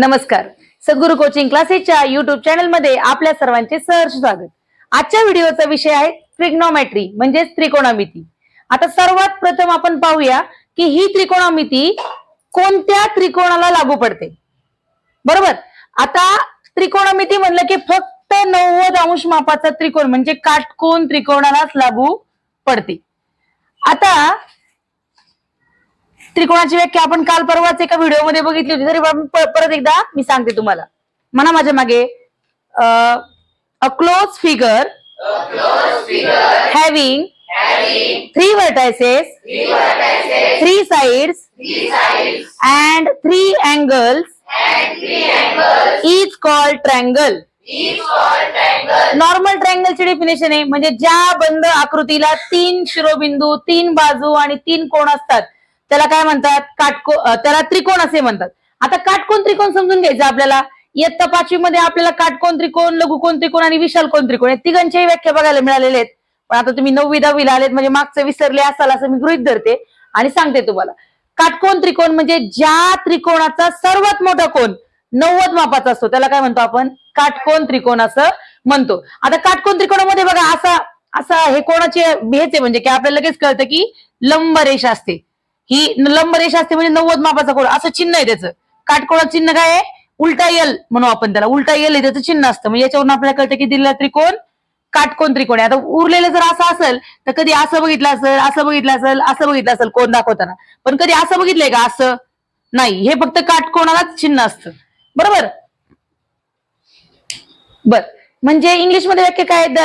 नमस्कार. सद्गुरू कोचिंग क्लासेसच्या युट्यूब चॅनलमध्ये आपल्या सर्वांचे सहर्ष स्वागत. आजच्या व्हिडिओचा विषय आहे त्रिग्नोमॅट्री म्हणजेच त्रिकोणामिती. आता सर्वात प्रथम आपण पाहूया की ही त्रिकोणमिती कोणत्या त्रिकोणाला लागू पडते? बरोबर? आता त्रिकोणमिती म्हणलं की फक्त नव्वद अंश मापाचा त्रिकोण म्हणजे काटकोन त्रिकोणालाच लागू पडते. आता त्रिकोणाची व्याख्या आपण काल परवाच एका व्हिडिओमध्ये बघितली होती. तरी परत एकदा मी सांगते तुम्हाला. म्हणा माझ्या मागे a close figure having three vertices three sides and three angles is called triangle normal ट्रँगलची definition आहे. म्हणजे ज्या बंद आकृतीला तीन शिरोबिंदू तीन बाजू आणि तीन कोण असतात त्याला काय म्हणतात? काटको त्याला त्रिकोण असे म्हणतात. आता काटकोण त्रिकोण समजून घ्यायचं आपल्याला. इयत्ता पाचवी मध्ये आपल्याला काटकोण त्रिकोण लघुकोण त्रिकोण आणि विशाल कोण त्रिकोण या तिघांच्याही व्याख्या बघायला मिळालेल्या आहेत. पण आता तुम्ही नववी दहावीला आलेत म्हणजे मागचं विसरले असाल असं मी गृहित धरते आणि सांगते तुम्हाला. काटकोन त्रिकोण म्हणजे ज्या त्रिकोणाचा सर्वात मोठा कोण नव्वद मापाचा असतो. त्याला काय म्हणतो आपण? काटकोन त्रिकोण असं म्हणतो. आता काटकोन त्रिकोणामध्ये बघा असा असा हे कोणाचे हेच आहे म्हणजे की आपल्याला लगेच कळतं की लंब रेषा असते. ही लंब रेषा असते म्हणजे नव्वद मापाचा कोण असं चिन्ह आहे त्याचं. काटकोणाचं चिन्ह काय आहे? उलटा यल म्हणू आपण त्याला. उलटा यल आहे त्याचं चिन्ह असतं. म्हणजे याच्यावरून आपल्याला कळतं की दिलेला त्रिकोण काटकोण त्रिकोण आहे. आता उरलेलं जर असं असेल तर कधी असं बघितलं असेल असं बघितलं असेल असं बघितलं असेल कोण दाखवताना. पण कधी असं बघितलंय का? असं नाही. हे फक्त काटकोणालाच चिन्ह असतं. बरोबर? बर. म्हणजे इंग्लिशमध्ये वाक्य काय the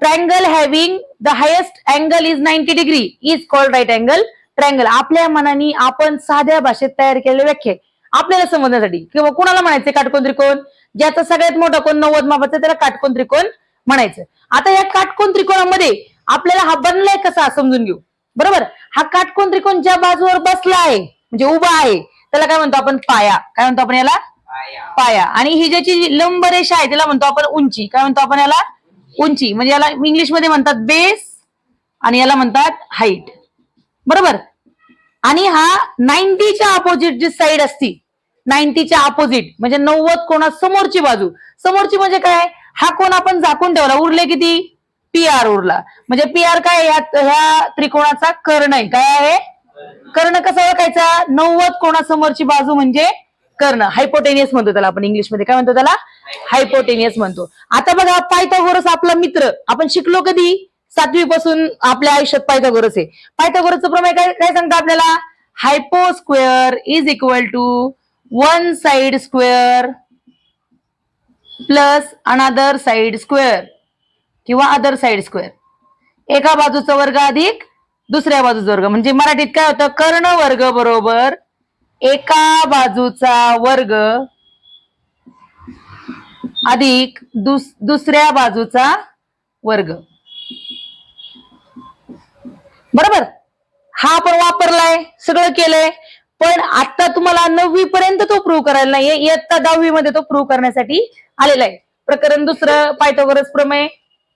triangle having the highest angle is ninety degree is called right angle triangle आपल्या मनाने आपण साध्या भाषेत तयार केलेले व्याख्या. आपल्याला समजण्यासाठी. किंवा कुणाला म्हणायचे काटकोन त्रिकोण? ज्याचा सगळ्यात मोठा कोण नव्वद मापाचा त्याला काटकोन त्रिकोण म्हणायचं आता या काटकोन त्रिकोणामध्ये आपल्याला हा बनलाय कसा समजून घेऊ. बरोबर? हा काटकोन त्रिकोण ज्या बाजूवर बसला आहे म्हणजे उभा आहे त्याला काय म्हणतो आपण? पाया. काय म्हणतो आपण याला? पाया. आणि ही ज्याची लंब रेषा आहे त्याला म्हणतो आपण उंची. काय म्हणतो आपण याला? उंची. म्हणजे याला इंग्लिशमध्ये म्हणतात बेस आणि याला म्हणतात हाईट. बरोबर? आणि हा नाईन्टीच्या अपोजिट जी साईड असती नाईन्टीच्या अपोजिट म्हणजे नव्वद कोणा समोरची बाजू. समोरची म्हणजे काय? हा कोण आपण झाकून ठेवला. उरले किती? पी आर उरला. म्हणजे पी आर काय? ह्या त्रिकोणाचा कर्ण आहे. काय आहे? कर्ण कसा ओळखायचा? नव्वद कोणासमोरची बाजू म्हणजे कर्ण. हायपोटेनियस म्हणतो त्याला आपण इंग्लिशमध्ये. काय म्हणतो त्याला? हायपोटेनियस म्हणतो. आता बघा पायथागोरस आपला मित्र. आपण शिकलो कधी? सातवी पासून आपल्या आयुष्यात पायथागोरस आहे? पायथागोरसचं प्रमाण काय? काय सांगतं आपल्याला? Hypo square is equal to one side square plus another side square किंवा अदर साइड स्क्वेअर एका बाजूचा वर्ग अधिक दुसऱ्या बाजूचा वर्ग. म्हणजे मराठीत काय होतं? कर्ण वर्ग बरोबर एका बाजूचा वर्ग अधिक दुस दुसऱ्या बाजूचा वर्ग. बरोबर? हा आपण वापरलाय सगळं केलंय. पण आता तुम्हाला नववी पर्यंत तो प्रूव्ह करायला नाहीये इयत्ता दहावी मध्ये तो प्रूव्ह करण्यासाठी आलेला आहे. प्रकरण दुसरं पायथागोरस प्रमेय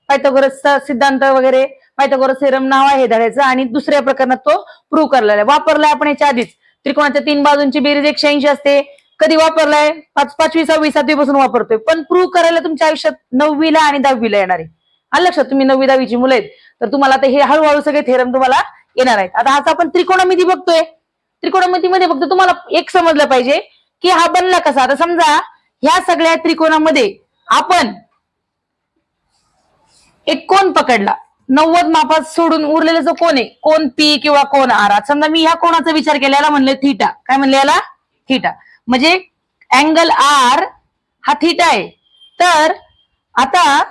पायथागोरसचा सिद्धांत वगैरे पायथागोरस सेरम नाव आहे धड्याचं आणि दुसऱ्या प्रकरणात तो प्रूव्ह करलेला आहे. वापरलाय आपण याच्या आधीच. त्रिकोणाच्या तीन बाजूंची बेरीज एकशे ऐंशी असते. कधी वापरलाय? पाच पाचवी सहावी सातवी पासून वापरतोय. पण प्रूव्ह करायला तुमच्या आयुष्यात नववीला आणि दहावीला येणार आहे. हा लक्षात तुम्ही नववी दहावीची मुलं आहेत. तर तुम्हाला हे हळूहळू सगळे थेरम तुम्हाला येणार आहेत. आता आता आपण त्रिकोणमिती बघतोय. त्रिकोणमितीमध्ये फक्त तुम्हाला एक समजलं पाहिजे की हा बनला कसा. आता समजा ह्या सगळ्या त्रिकोणामध्ये आपण एक कोण पकडला. नव्वद मापात सोडून उरलेला जो कोण आहे कोण पी किंवा कोण आर समजा मी ह्या कोणाचा विचार केला याला म्हणले थिटा काय म्हणले याला? थिटा म्हणजे अँगल आर हा थिटा आहे. तर आता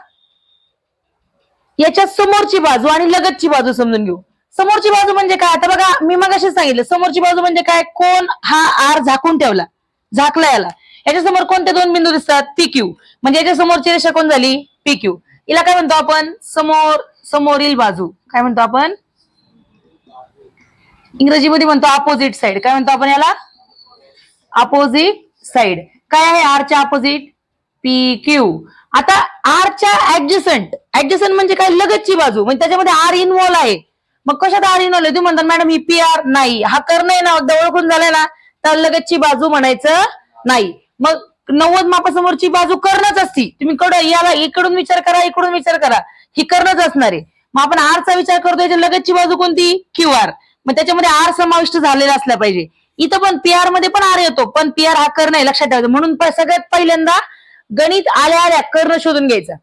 याच्या समोरची बाजू आणि लगतची बाजू समजून घेऊ. समोरची बाजू म्हणजे काय? आता बघा मी मग सांगितलं समोरची बाजू म्हणजे काय? कोण हा आर झाकून ठेवला झाकला याला. याच्या समोर कोणते दोन बिंदू दिसतात? पी क्यू म्हणजे याच्या समोरची रेषा कोण झाली? पी क्यू हिला काय म्हणतो आपण? समोर समोरील बाजू. काय म्हणतो आपण? इंग्रजीमध्ये म्हणतो अपोजिट साइड काय म्हणतो आपण याला? अपोजिट साइड काय आहे आरच्या अपोजिट पी क्यू आता आरच्या ऍडजसंट ऍडजसंट म्हणजे काय? लगतची बाजू. म्हणजे त्याच्यामध्ये आर इन्व्हॉल्व आहे. मग कशात आर इन्व्हॉल्व तुम्ही म्हणतात मॅडम ही पी आर नाही. हा कर्ण आहे ना. एकदा ओळखून झालाय ना तर लगतची बाजू म्हणायचं नाही. मग नव्वद मापासमोरची बाजू कर्णच असती. तुम्ही कड याला इकडून विचार करा इकडून विचार करा. ही कर्णच असणार आहे. मग आपण आरचा विचार करतो याच्या लगतची बाजू कोणती? क्यू आर मग त्याच्यामध्ये आर समाविष्ट झालेला असला पाहिजे. इथं पण पी आरमध्ये पण आर येतो. पण पी आर हा कर्ण आहे लक्षात ठेवायचं म्हणून सगळ्यात पहिल्यांदा गणित आल्या आल्या कर्ण शोधून घ्यायचा.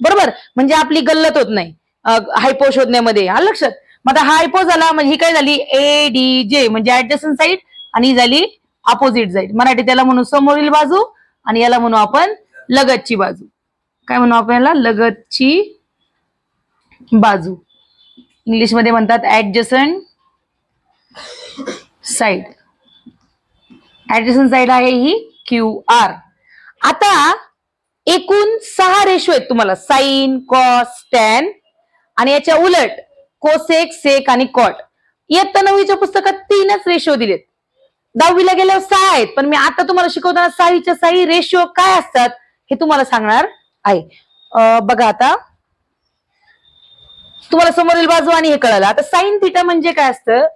बरोबर? म्हणजे आपली गल्लत होत नाही. हायपो शोधण्यामध्ये. हा लक्षात. मग आता हायपो झाला म्हणजे ही काय झाली? ए डी जे म्हणजे ऍडजस्टन साईड आणि ही झाली अपोजिट साईड मराठी त्याला म्हणू समोरील बाजू आणि याला म्हणू आपण लगतची बाजू. काय म्हणू आपण याला? लगतची बाजू. इंग्लिशमध्ये म्हणतात ऍडजस्टन साईड ऍडजस्टन साईड आहे ही क्यू आर आता एकूण सहा रेशो आहेत तुम्हाला. Sine cos tan. आणि याच्या उलट कोसेक सेक आणि कॉट. इयत्ता नववीच्या पुस्तकात तीनच रेशो दिलेत. दहावीला गेल्यावर सहा आहेत पण मी आता तुम्हाला शिकवताना सहाच्या सहा रेशो काय असतात हे तुम्हाला सांगणार आहे. बघा आता. तुम्हाला समोरील बाजू आणि हे कळालं. आता साईन थिटा म्हणजे काय असतं?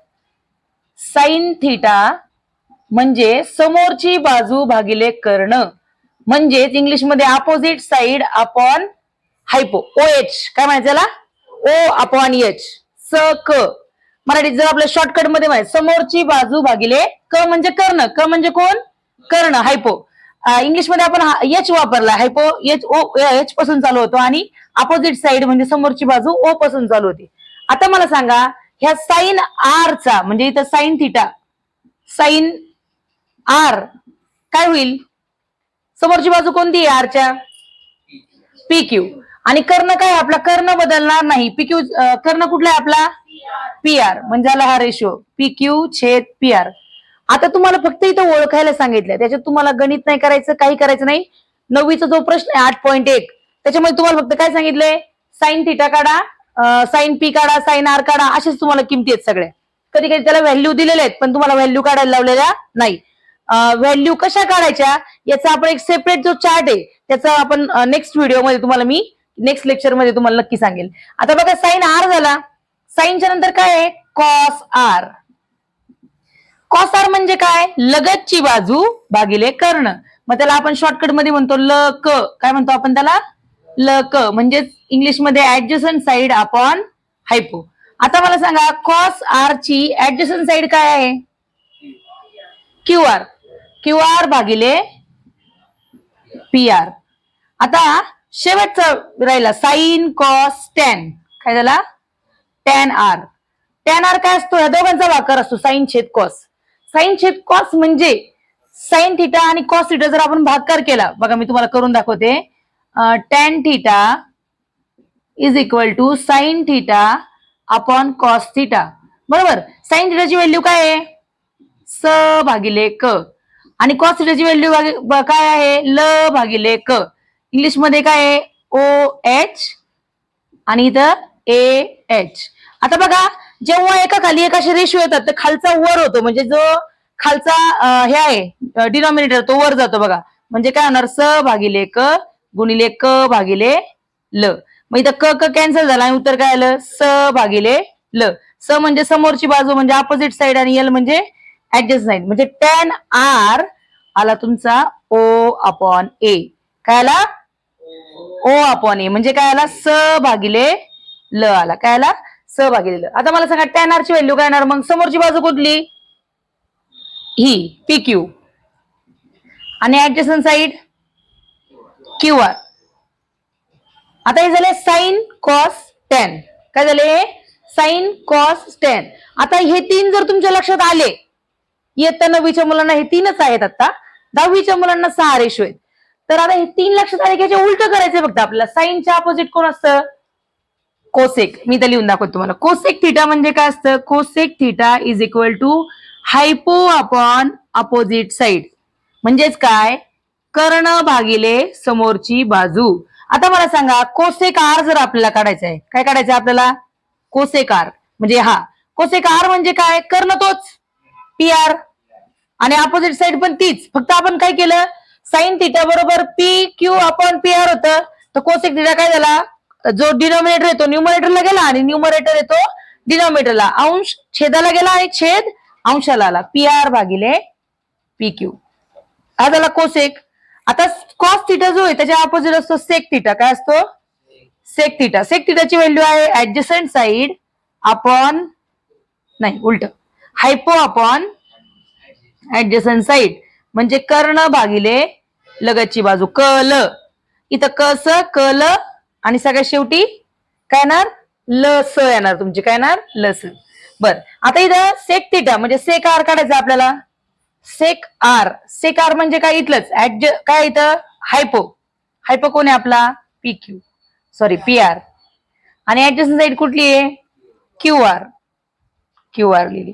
साईन थिटा म्हणजे समोरची बाजू भागिले कर्ण. म्हणजेच इंग्लिशमध्ये opposite side upon hypo O H काय म्हणायचं याला? ओ अपॉन एच स क. मराठीत जर आपल्या शॉर्टकटमध्ये माहिती समोरची बाजू भागिले क म्हणजे कर्ण. क म्हणजे कोण? कर्ण हायपो इंग्लिशमध्ये आपण एच वापरला हायपो एच ओ एच पासून चालू होतो आणि अपोजिट साइड म्हणजे समोरची बाजू ओ पासून चालू होती. आता मला सांगा ह्या साईन आर चा म्हणजे इथं साईन थिटा साईन आर काय होईल? समोरची बाजू कोणती आहे आरच्या? पी क्यू आणि कर्ण काय आपला कर्ण बदलणार नाही. पी क्यू कर्ण कुठला आहे आपला? पी आर म्हणजे झाला हा रेशो पी क्यू छेद पी आर आता तुम्हाला फक्त इथं ओळखायला सांगितलंय. त्याच्यात तुम्हाला गणित नाही करायचं काही करायचं नाही. नववीचा जो प्रश्न आहे आठ पॉईंट एक. त्याच्यामध्ये तुम्हाला फक्त काय सांगितलंय? साईन थिटा काढा साईन पी काढा साईन आर काढा असेच तुम्हाला किमती आहेत सगळ्या. कधी कधी त्याला व्हॅल्यू दिलेल्या आहेत पण तुम्हाला व्हॅल्यू काढायला लावलेल्या नाही. व्हॅल्यू कशा काढायच्या याचा आपण एक सेपरेट जो चार्ट आहे त्याचा आपण नेक्स्ट व्हिडिओमध्ये तुम्हाला मी नेक्स्ट लेक्चरमध्ये तुम्हाला नक्की सांगेल. आता बघा साईन आर झाला. साईनच्या नंतर काय आहे? कॉस आर कॉस आर म्हणजे काय? लगतची बाजू भागिले कर्ण. मग त्याला आपण शॉर्टकटमध्ये म्हणतो ल क. काय म्हणतो आपण त्याला? ल क. म्हणजेच इंग्लिशमध्ये ऍडजस्टन साईड आपण अपॉन हायपो आता मला सांगा कॉस आर ची ऍडजस्टन साईड काय आहे? क्यू आर क्यू आर भागिले पी आर. आता शेवटचं राहिला साईन कॉस टॅन. काय झाला? Tan R. टॅन आर काय असतो? या दोघांचा वाकर असतो साईन छेद कॉस. साईन छेद कॉस म्हणजे साईन थिटा आणि कॉस थिटा जर आपण भागकार केला बघा मी तुम्हाला करून दाखवते. Tan theta is equal to sine theta upon cos theta. बरोबर? साईन थिटाची व्हॅल्यू काय आहे? स भागिले क. आणि कॉस थिटाची व्हॅल्यू काय आहे? ल भागिले क. इंग्लिशमध्ये काय आहे? ओ एच आणि इथं ए एच आता बघा जेव्हा एका खाली एक रेशो येतात तर खालचा वर होतो. म्हणजे जो खालचा हे आहे डिनॉमिनेटर तो वर जातो बघा. म्हणजे काय होणार? स भागिले क गुणिले क भागिले ल. मग इथं क क कॅन्सल झाला आणि उत्तर काय आलं? स भागिले ल. स म्हणजे समोरची बाजू म्हणजे अपोजिट साइड आणि एल म्हणजे ऍडजस्ट साईड म्हणजे टेन आर आला तुमचा ओ अपॉन ए. काय आला? O upon A. म्हणजे काय आला? स भागिले ल आला. काय आला? स भागिले ल. आता मला सांगा टॅन आरची व्हॅल्यू काय येणार? मग समोरची बाजू कुठली? ही पी क्यू आणि ऍडजस्टन साइड क्यू आर आता हे झाले साईन कॉस टेन काय झाले? साईन कॉस टेन आता हे तीन जर तुमच्या लक्षात आले इयत्ता नववीच्या मुलांना हे तीनच आहेत आता. दहावीच्या मुलांना सहा रेशो आहेत. तर आता हे तीन लक्षात आले की याचे उलट करायचे फक्त आपल्याला. साईनच्या अपोजिट कोण असतं? कोसेक मी तर लिहून दाखवतो तुम्हाला. कोसेक थिटा म्हणजे काय असतं? Cosec theta is equal to hypo upon opposite side म्हणजेच काय? कर्ण भागिले समोरची बाजू. आता मला सांगा कोसेक आर जर आपल्याला काढायचं आहे काय काढायचं आपल्याला? कोसेक आर म्हणजे हा. कोसेक आर म्हणजे काय? कर्ण तोच. पी आर आणि अपोजिट साइड पण तीच. फक्त आपण काय केलं? साईन थिटा बरोबर P Q upon P R होतं. तर कोसेक थिटा काय झाला? जो डिनॉमिनेटर येतो न्यूमरेटरला गेला आणि न्यूमरेटर येतो डिनॉमिनेटरला अंश छेदाला गेला आणि छेद अंशाला आला. पी आर भागिले पी क्यू हा झाला कोसेक आता कॉस थिटा जो आहे त्याच्या अपोजिट असतो सेक थिटा काय असतो? सेक थिटा सेक थिटाची व्हॅल्यू आहे ऍडजस्टंट साईड अपॉन नाही उलट. हायपो अपॉन ऍडजसन साईड म्हणजे कर्ण भागिले लगतची बाजू. कल इथं कस कल आणि सगळ्यात शेवटी काय येणार? लस येणार तुमची. काय येणार? लस बर. आता इथं सेक थिटा म्हणजे सेक आर काढायचं आपल्याला. सेक आर सेक आर म्हणजे काय इथलंच? ऍडज काय इथं? हायपो हायपो कोण आहे आपला? P Q sorry P R आणि ऍडजस्टंट साईड कुठली आहे? क्यू आर क्यू आर लिहिली.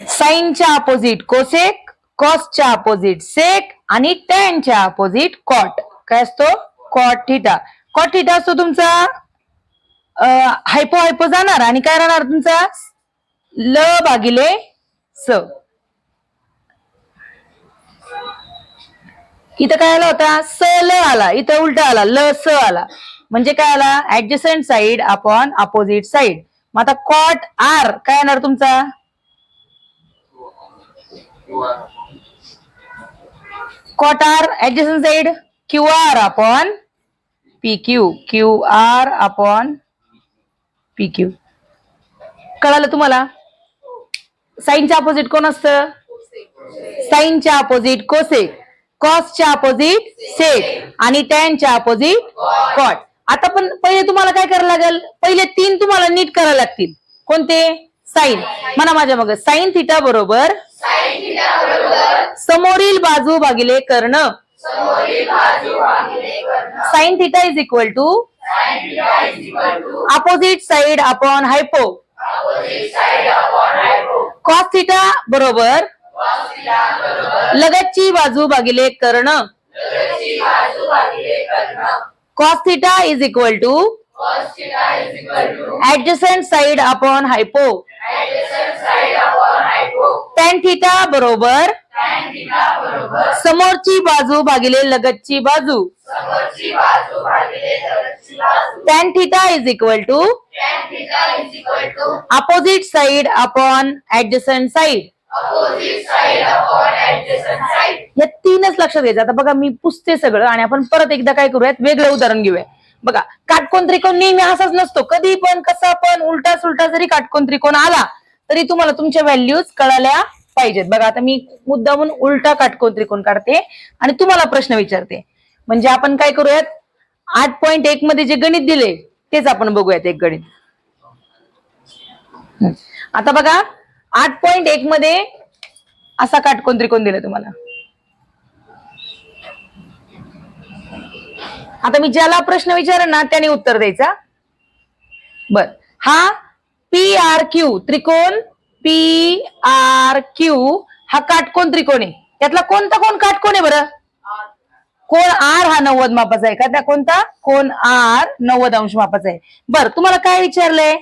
साईनच्या अपोजिट कोसेक कॉसच्या अपोजिट सेक आणि टॅनच्या अपोजिट कॉट. काय असतो? Cot theta. कॉट थिटा असतो तुमचा हायपो हायपो जाणार आणि काय राहणार तुमचा? ल भागिले स. इथं काय आला होता? स ल आला. इथं उलटा आला. ल स आला. म्हणजे काय आला? Adjacent side upon opposite side मग आता कॉट आर काय येणार तुमचा? Cot R adjacent side Q R upon P Q Q R upon P Q कळालं तुम्हाला? साईनच्या अपोजिट कोण असतं? साईनच्या अपोजिट कोसेक कॉसच्या अपोजिट सेक आणि टॅनच्या अपोजिट कॉट आता पण पहिले तुम्हाला काय करायला लागेल? पहिले तीन तुम्हाला नीट करायला लागतील. कोणते? साईन म्हणा माझ्या मग साईन थिटा बरोबर समोरील बाजू भागिले कर्ण. Sine theta is equal to opposite side upon hypo cos theta बरोबर. लगतची बाजू भागिले कर्ण. Cos theta is equal to adjacent side upon hypo tan theta बरोबर. समोरची बाजू भागिले लगतची बाजू. Tan theta is equal to opposite side upon adjacent side या तीनच लक्षात घ्यायचं. आता बघा मी पुसते सगळं आणि आपण परत एकदा काय करूयात? वेगळं उदाहरण घेऊया बघा काटकोन त्रिकोण नेहमी असाच नसतो. कधी पण कसा पण उलटा सुलटा जरी काटकोन त्रिकोण आला तरी तुम्हाला तुमच्या व्हॅल्यूज कळाल्या पाहिजेत. बघा आता मी मुद्दामून उलटा काटकोन त्रिकोण काढते आणि तुम्हाला प्रश्न विचारते. म्हणजे आपण काय करूयात? आठ पॉईंट एक मध्ये जे गणित दिले तेच आपण बघूयात एक गणित. आता बघा आठ पॉईंट एक मध्ये असा काटकोन त्रिकोण दिला तुम्हाला. आता मी ज्याला प्रश्न विचारेन ना त्याने उत्तर द्यायचा बर. हा पी आर क्यू त्रिकोण पी आर क्यू हा काटकोन त्रिकोण. आहे त्यातला कोणता कोण काटकोण आहे बरं? कोण आर हा नव्वद मापाचा आहे का? त्या कोणता? कोण आर नव्वद अंश मापाचा आहे. बर तुम्हाला काय विचारलंय?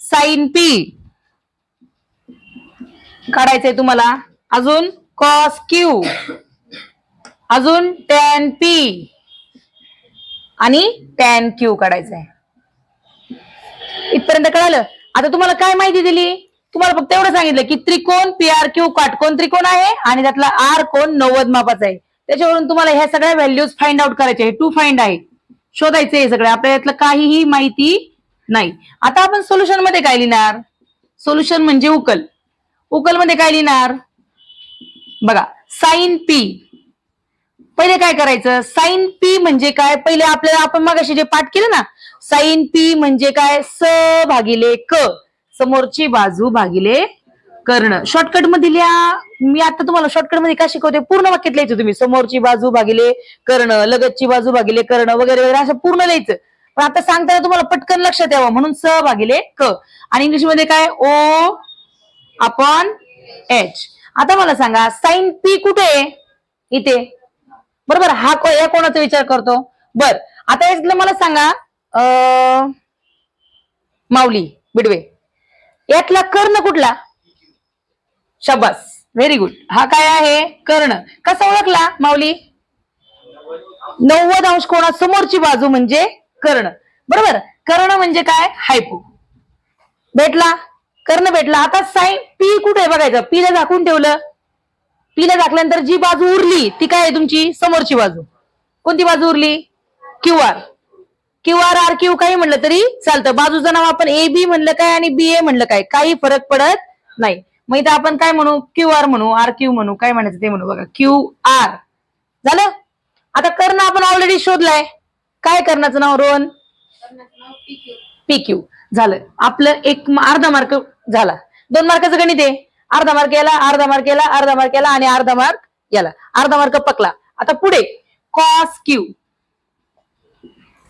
साइन पी काढायचंय तुम्हाला. अजून कॉस क्यू अजून टेन पी आणि टॅन क्यू काढायचंय इथपर्यंत कळालं? आता तुम्हाला काय माहिती दिली? तुम्हाला फक्त एवढं सांगितलं की त्रिकोण पी आर क्यू काटकोण त्रिकोण आहे आणि त्यातला आर कोण नव्वद मापाचा आहे. त्याच्यावरून तुम्हाला ह्या सगळ्या व्हॅल्यूज फाइंड आउट करायचे आहे टू फाइंड आहे शोधायचे हे सगळे. आपल्या यातलं काहीही माहिती नाही. आता आपण सोल्युशनमध्ये काय लिहिणार? सोल्युशन म्हणजे उकल. उकलमध्ये काय लिहिणार? बघा साईन पी पहिले काय करायचं? साईन पी म्हणजे काय? पहिले आपल्याला आपण मगाशी जे पाठ केलं ना साइन पी म्हणजे काय? स भागिले क. समोरची बाजू भागिले कर्ण. शॉर्टकटमध्ये लिहा. मी आता तुम्हाला शॉर्टकटमध्ये काय शिकवते? पूर्ण वाक्यात लिहायचं तुम्ही. समोरची बाजू भागिले कर्ण लगतची बाजू भागिले कर्ण वगैरे वगैरे असं पूर्ण लिहायचं. पण आता सांगताना तुम्हाला पटकन लक्षात यावं. म्हणून स भागिले क. आणि इंग्लिशमध्ये काय? ओ अपॉन एच आता मला सांगा साइन पी कुठे आहे? इथे. बरोबर? हा को या कोणाचा विचार करतो? बर आता यातलं मला सांगा अं, माऊली बिडवे. यातला कर्ण कुठला? शबास. व्हेरी गुड हा काय आहे? कर्ण. कसा ओळखला माऊली? नव्वद अंश कोणा समोरची बाजू म्हणजे कर्ण. बरोबर? कर्ण म्हणजे काय? हायपू. भेटला? कर्ण भेटला. आता साई पी कुठे आहे बघायचं? पीला झाकून ठेवलं. पीला झाकल्यानंतर जी बाजू उरली ती काय आहे तुमची? समोरची बाजू. कोणती बाजू उरली? Q R. Q R R Q काही म्हणलं तरी चालतं. बाजूचं नाव आपण ए बी म्हणलं काय आणि बी ए म्हणलं काय? काही फरक पडत नाही. मग इथं आपण काय म्हणू? क्यू आर म्हणू आर क्यू म्हणू काय म्हणायचं ते म्हणू बघा. Q R. झालं? आता कर्ण आपण ऑलरेडी शोधलाय. काय कर्णाचं नाव रोहन? P Q. झालं. आपलं एक अर्धा मार्क झाला. दोन मार्काचं गणित आहे. अर्धा मार्क गेला अर्धा मार्क गेला अर्धा मार्क गेला आणि अर्धा मार्क गेला अर्धा मार्क पकला. आता पुढे कॉस क्यू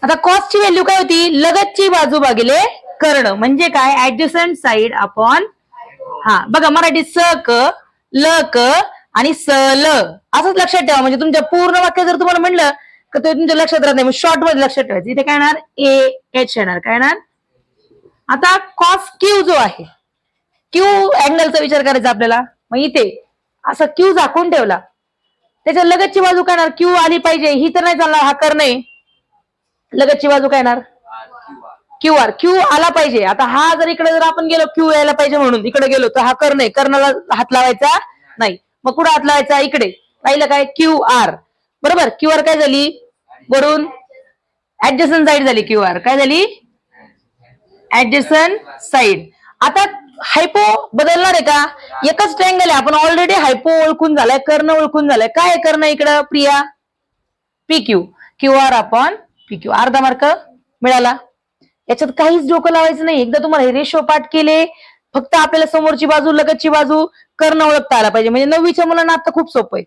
आता कॉस ची व्हॅल्यू काय होती? लगतची बाजू भागिले कर्ण. म्हणजे काय? ऍडजस्टंट साइड अपॉन हा बघा मराठी स क ल क आणि स ल. असंच लक्षात ठेवा. म्हणजे तुमच्या पूर्ण वाक्य जर तुम्हाला म्हणलं तर ते तुमच्या लक्षात राहत नाही. शॉर्टमध्ये लक्षात ठेवायचं. इथे काय येणार? ए एच येणार. काय येणार? आता कॉस क्यू जो आहे क्यू अँगलचा विचार करायचा आपल्याला. मग इथे असं क्यू झाकून ठेवला. त्याच्या लगतची बाजू काय येणार? क्यू आली पाहिजे. ही तर नाही चालणार. हा कर नाही. लगतची बाजू काय येणार? क्यू आर क्यू आला पाहिजे. आता हा जर इकडे जर आपण गेलो क्यू यायला पाहिजे म्हणून इकडे गेलो तर हा कर नाही. कर्णाला हात लावायचा नाही. मग कुठं हात लावायचा? इकडे. राहिलं काय? क्यू आर बरोबर? क्यू आर काय झाली? वरून ऍडजस्टन साईड झाली क्यू आर काय झाली? ऍडजस्टन साईड आता हायपो बदलणार आहे का? एकच ट्रँगल आहे. आपण ऑलरेडी हायपो ओळखून झालाय कर्ण ओळखून झालाय. काय कर्ण इकडं Priya? P Q Q R आपण पी क्यू अर्धा मार्क मिळाला. याच्यात काहीच डोकं लावायचं नाही. एकदा तुम्हाला हे रेशो पाठ केले फक्त आपल्याला समोरची बाजू लगतची बाजू कर्ण ओळखता आला पाहिजे. म्हणजे नववीच्या मुलांना आता खूप सोपं आहे.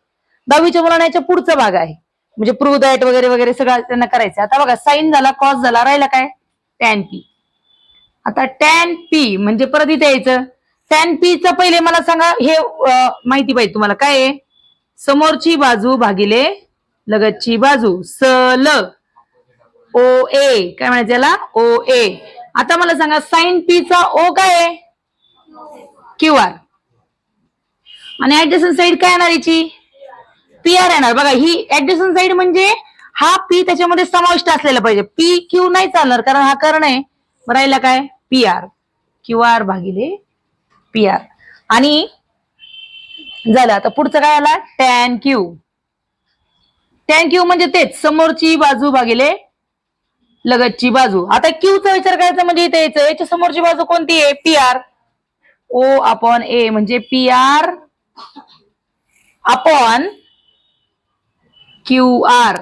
दहावीच्या मुलांना याच्या पुढचा भाग आहे. म्हणजे प्रूव्ह दॅट वगैरे वगैरे सगळं त्यांना करायचं आता बघा साईन झाला कॉस झाला राहिला काय? टॅन पी आता टॅन पी म्हणजे परत इथे यायचं. टॅन पी च पहिले मला सांगा हे माहिती पाहिजे तुम्हाला. काय आहे? समोरची बाजू भागिले लगतची बाजू. स ल. ओ ए. काय म्हणायचं याला? ओ ए. आता मला सांगा साईन पी चा ओ काय आहे? क्यू आर आणि ऍडजस्टन साइड काय येणार याची? पी आर येणार. बघा ही ऍडजस्टन साईड म्हणजे हा पी त्याच्यामध्ये समाविष्ट असलेला पाहिजे. पी क्यू नाही चालणार कारण हा कर्ण आहे. राहिला काय? पी आर क्यू आर भागिले पी आर. आणि झालं आता पुढचं काय आला? टॅन क्यू टॅन क्यू म्हणजे तेच समोरची बाजू भागिले लगतची बाजू. आता क्यूचा विचार करायचा म्हणजे इथे यायचं याच्या समोरची बाजू कोणती आहे? P R. O upon A म्हणजे P R upon Q R.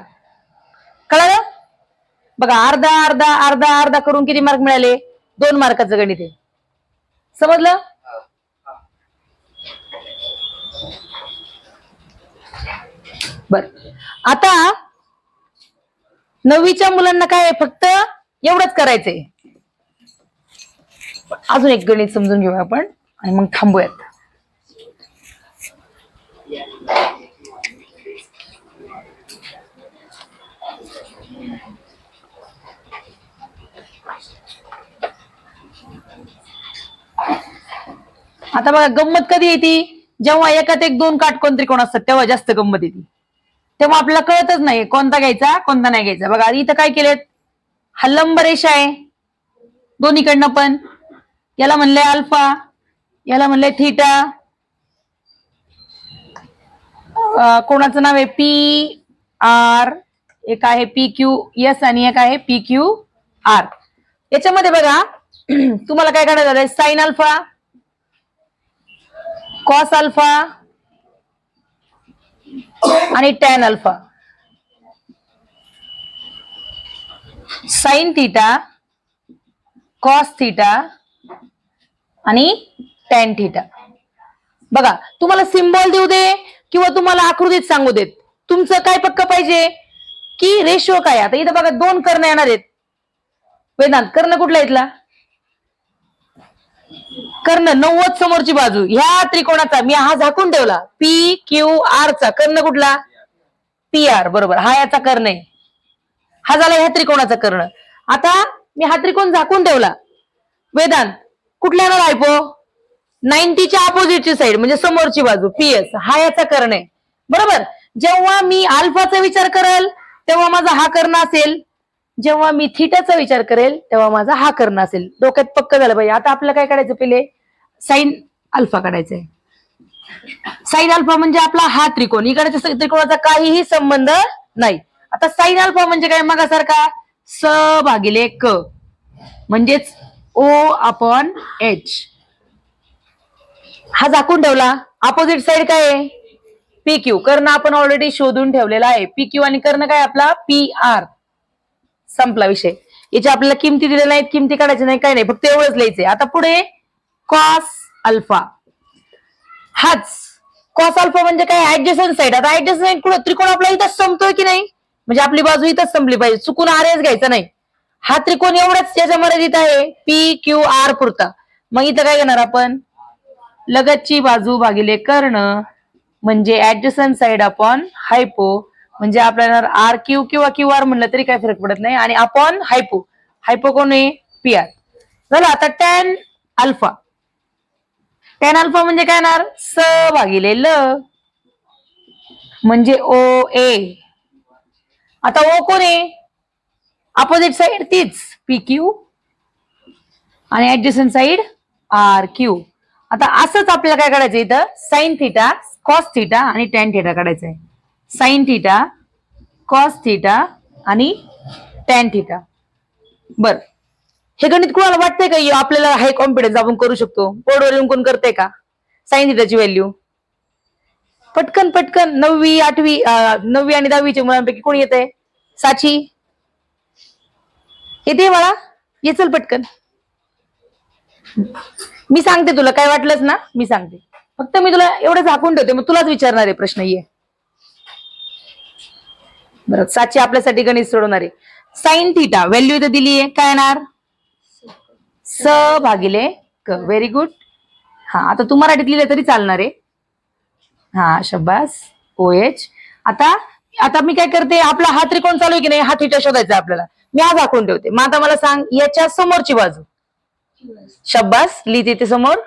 कळलं? बघा अर्धा अर्धा अर्धा अर्धा करून किती मार्क मिळाले? दोन मार्काचं गणित आहे. समजलं? बर. आता नववीच्या मुलांना काय फक्त एवढंच करायचंय. अजून एक गणित समजून घेऊया आपण आणि मग थांबूयात. आता बघा गंमत कधी येते? जेव्हा एकात एक दोन काटकोण त्रिकोण असतात तेव्हा जास्त गंमत येते. तेव्हा आपल्याला कळतच नाही कोणता घ्यायचा कोणता नाही घ्यायचा. बघा इथं काय केलेत? हा लंब रेषा आहे. दोन्हीकडनं पण. याला म्हणलंय अल्फा याला म्हणलंय थिटा कोणाचं नाव आहे? पी आर एक आहे पी क्यू एस आणि एक आहे पी क्यू आर याच्यामध्ये बघा तुम्हाला काय काढायचं झालंय साईन अल्फा कॉस अल्फा आणि tan alpha. Sine theta cos theta आणि टॅन थिटा. बघा तुम्हाला सिम्बॉल देऊ दे किंवा तुम्हाला आकृतीत सांगू देत. तुमचं काय पक्क पाहिजे? की रेशो काय? आता इथं बघा दोन कर्ण येणार आहेत. वेदांत कर्ण कुठला इथला? कर्ण नव्वद समोरची बाजू. ह्या त्रिकोणाचा मी हा झाकून ठेवला. पी क्यू आर चा कर्ण कुठला? पी आर बरोबर. हा याचा कर्ण आहे. हा झाला ह्या त्रिकोणाचा कर्ण. आता मी हा त्रिकोण झाकून ठेवला. वेदांत कुठल्या येणार हायपो नाईन्टीच्या अपोजिटची साईड म्हणजे समोरची बाजू. पी एस हा याचा कर्ण आहे. बरोबर? जेव्हा मी अल्फाचा विचार करेल तेव्हा माझा हा कर्ण असेल. जेव्हा मी थिटाचा विचार करेल तेव्हा माझा हा कर्ण असेल. डोक्यात पक्क झालं पाहिजे. आता आपलं काय काढायचं पहिले? साईन अल्फा काढायचंय. साईन अल्फा म्हणजे आपला हा त्रिकोण. इकडच्या त्रिकोणाचा काहीही संबंध नाही. आता साईन अल्फा म्हणजे काय? मगासारखा स भागिले क. म्हणजेच ओ अपॉन एच हा झाकून ठेवला. अपोजिट साइड काय आहे? पी क्यू कर्ण आपण ऑलरेडी शोधून ठेवलेला आहे. पी क्यू आणि कर्ण काय? आपला पी आर संपला विषय. याच्या आपल्याला किमती दिलेल्या नाहीत किमती काढायच्या नाही काय नाही. फक्त एवढंच लिहायचंय. आता पुढे कॉस अल्फा हाच. कॉस अल्फा म्हणजे काय? ऍडजस्टन साईड आता ऍडजस्टन साईड कुठं? त्रिकोण आपला इथंच संपतोय की नाही? म्हणजे आपली बाजू इथंच संपली पाहिजे. चुकून आर एस घ्यायचा नाही. हा त्रिकोण एवढाच त्याच्या मर्यादित आहे. पी क्यू आर पुरता. मग इथं काय घेणार आपण? लगतची बाजू भागिले कर्ण. म्हणजे ऍडजस्टन साइड अपॉन हायपो म्हणजे आपल्याला आर क्यू किंवा क्यू आर म्हणलं तरी काही फरक पडत नाही. आणि अपॉन हायपो हायपो कोण आहे? पी आर झालं आता टॅन अल्फा टॅन अल्फा म्हणजे काय येणार? स भागिले ल. म्हणजे ओ ए आता ओ कोण आहे? अपोजिट साइड तीच. पी क्यू आणि ऍडजस्टन साइड आर क्यू आता असंच आपल्याला काय काढायचं इथं? साईन थिटा कॉस थिटा आणि टॅन थिटा काढायचं आहे. साईन थिटा कॉस थिटा आणि टॅन थिटा. बर. हे गणित कुणाला वाटतंय का? आपल्याला हाय कॉन्फिडन्स आपण करू शकतो. बोर्डवर येऊन कोण करते का? साईन थिटाची व्हॅल्यू पटकन पटकन. नववी आठवी नववी आणि दहावीच्या मुलांपैकी कोण येत आहे साची येते मला ये चल पटकन. मी सांगते तुला. काय वाटलंच ना? मी सांगते. फक्त मी तुला एवढं झाकून ठेवते. मग तुलाच विचारणार आहे प्रश्न ये. बरं सातशे आपल्यासाठी गणित सोडवणार. आहे साईन थिटा व्हॅल्यू इथं दिली आहे काय येणार? स भागिले क. व्हेरी गुड हा आता तू मराठीत लिहिलं तरी चालणार. आहे हा शब्बास ओ एच आता आता मी काय करते आपला हा त्रिकोण चालू आहे की नाही हा थिटा शोधायचा आपल्याला. मी हा दाखवून ठेवते. मग आता मला सांग याच्या समोरची बाजू. शब्बास लिहिते ते समोर.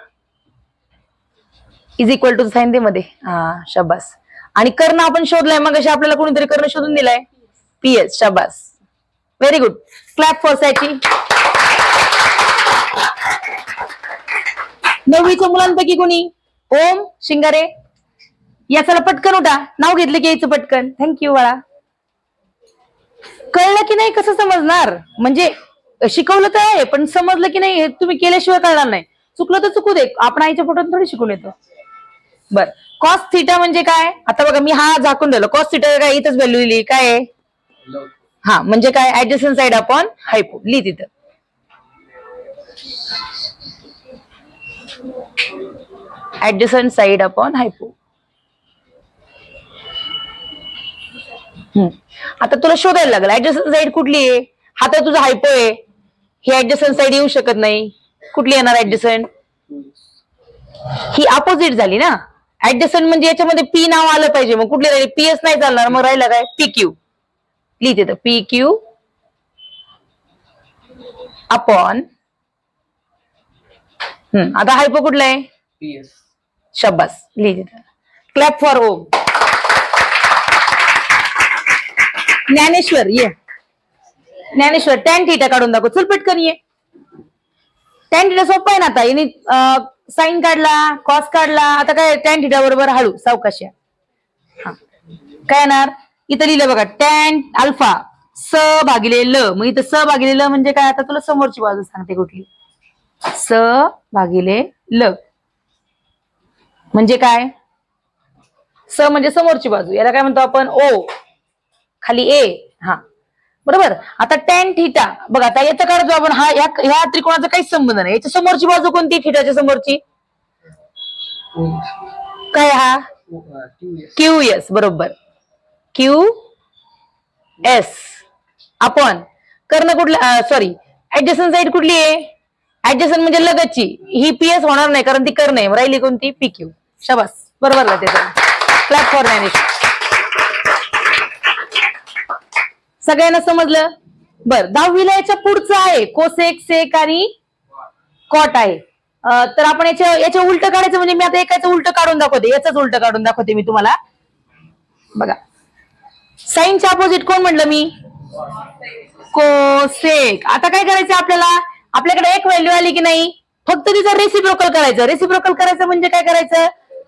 इज इक्वल टू साइन दे मध्ये. हा शब्बास आणि कर्ण आपण शोधलाय मग अशी आपल्याला कोणीतरी कर्ण शोधून दिलाय. पीएस शाबास. Very good clap for Sachi नववीच्या मुलांपैकी कोणी? ओम शिंगारे. याचा पटकन उठा. नाव घेतलं की यायचं पटकन. थँक्यू बाळा. कळलं की नाही कसं समजणार? म्हणजे शिकवलं तर आहे पण समजलं की नाही हे तुम्ही केल्याशिवाय कळणार नाही. चुकलं तर चुकू दे. आपण आईच्या पोटात थोडी शिकून येतो. बर. कॉस थिटा म्हणजे काय? आता बघा मी हा झाकून दिलो कॉस थिटा काय इथंच व्हॅल्यू लिहिली काय? आहे? हा म्हणजे काय? ऍडजस्टन साइड अपॉन हायपो लिहि तिथं. ऍडजस्टन साइड अपॉन हायपो आता तुला शोधायला लागलं ऍडजस्टन साईड कुठली आहे? हा तर तुझा हायपो आहे. ही ऍडजस्टन साइड येऊ शकत नाही. कुठली येणार ऍडजस्टन ही अपोजिट झाली ना? ऍडजस्टंट म्हणजे याच्यामध्ये पी नाव आलं पाहिजे. मग कुठली राहिली पी एस नाही चालणार. मग राहिलं काय? पी क्यू लिहिते तर पी क्यू अपॉन हम्म. आता हायपो कुठला आहे? पीएस शब्बास. लिहिते क्लॅप फॉर ओम ज्ञानेश्वर ये. ज्ञानेश्वर टॅन थिटा काढून दाखव. चल पटकन ये टॅन थिटा सोपं आहे ना आता. याने साईन काढला कॉस काढला आता काय टॅन थिटा बरोबर हळू सावकाशी हा. काय येणार? इथं लिहिलं बघा टॅन अल्फा स भागिले ल. मग इथं स भागिले ल म्हणजे काय? आता तुला समोरची बाजू सांगते कुठली? स भागिले ल. म्हणजे काय? स म्हणजे समोरची बाजू. याला काय म्हणतो आपण? ओ खाली ए हा. बरोबर? आता टॅन थिटा बघा आता याचं काढतो आपण. हा या ह्या त्रिकोणाचा काहीच संबंध नाही. याच्या समोरची बाजू कोणती थिटाच्या समोरची? काय हा? क्यू एस बरोबर. क्यू एस आपण कर्ण कुठला सॉरी ऍडजस्टन साईड कुठली आहे? ऍडजस्टन म्हणजे लगतची. ही पी एस होणार नाही कारण ती कर्ण आहे. राहिली कोणती? पी क्यू शबास. बरोबर ना त्याचं क्लॅप फॉर मॅनेज सगळ्यांना समजलं? बर दहावीला याच्या पुढचं आहे कोसेक सेक आणि कॉट आहे. तर आपण याच्या याच्या उलट काढायचं म्हणजे मी आता एकाचं उलट काढून दाखवते याच उलट काढून दाखवते मी तुम्हाला. बघा. साईनच्या अपोजिट कोण म्हणलं मी? कोसेक. आता काय करायचं आपल्याला? आपल्याकडे एक व्हॅल्यू आली की नाही? फक्त तिचं रेसिप्रोकल करायचं. रेसिप्रोकल करायचं म्हणजे काय करायचं?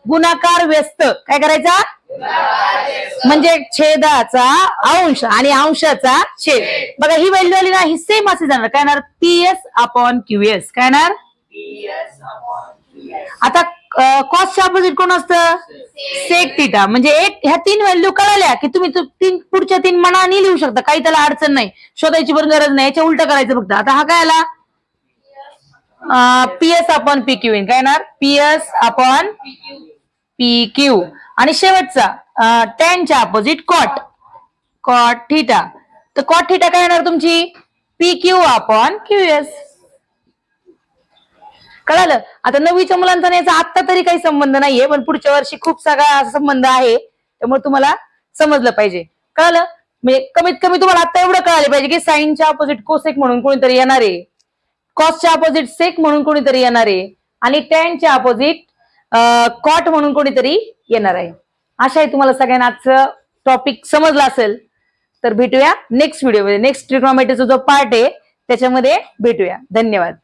गुणाकार व्यस्त. काय करायचा? म्हणजे छेदाचा अंश आणि अंशाचा छेद. बघा ही व्हॅल्यू आली ना ही सेम असे जाणार. काय येणार? P S upon Q S काय येणार आता कॉस्टच्या अपोजिट कोण असतं? सेक थिटा म्हणजे एक ह्या तीन व्हॅल्यू कळाल्या की तुम्ही तीन पुढच्या तीन मनाने लिहू शकता. काही त्याला अडचण नाही. शोधायची पण गरज नाही. याच्या उलट करायचं फक्त. आता हा काय आला? पीएस अपॉन पी क्यू काय येणार? पीएस अपॉन पी क्यू आणि शेवटचा टेनच्या अपोजिट कॉट कॉट थिटा तर कॉट थिटा काय येणार तुमची? P Q upon Q S कळालं? आता नववीच्या मुलांचा नाही याचा आत्ता तरी काही संबंध नाहीये पण पुढच्या वर्षी खूप सगळा संबंध आहे. त्यामुळे तुम्हाला समजलं पाहिजे. कळालं? म्हणजे कमीत कमी तुम्हाला आता एवढं कळालं पाहिजे की साईनच्या अपोजिट कोसेक म्हणून कोणीतरी येणार आहे. कॉसच्या अपोजिट सेक म्हणून कोणीतरी येणार आहे. आणि टॅनच्या अपोजिट कॉट म्हणून कोणीतरी येणार आहे. अशा आहे तुम्हाला सगळ्यांना आजचं टॉपिक समजलं असेल तर भेटूया नेक्स्ट व्हिडिओमध्ये नेक्स्ट ट्रिग्नॉमेट्रीचा जो पार्ट आहे त्याच्यामध्ये भेटूया. धन्यवाद.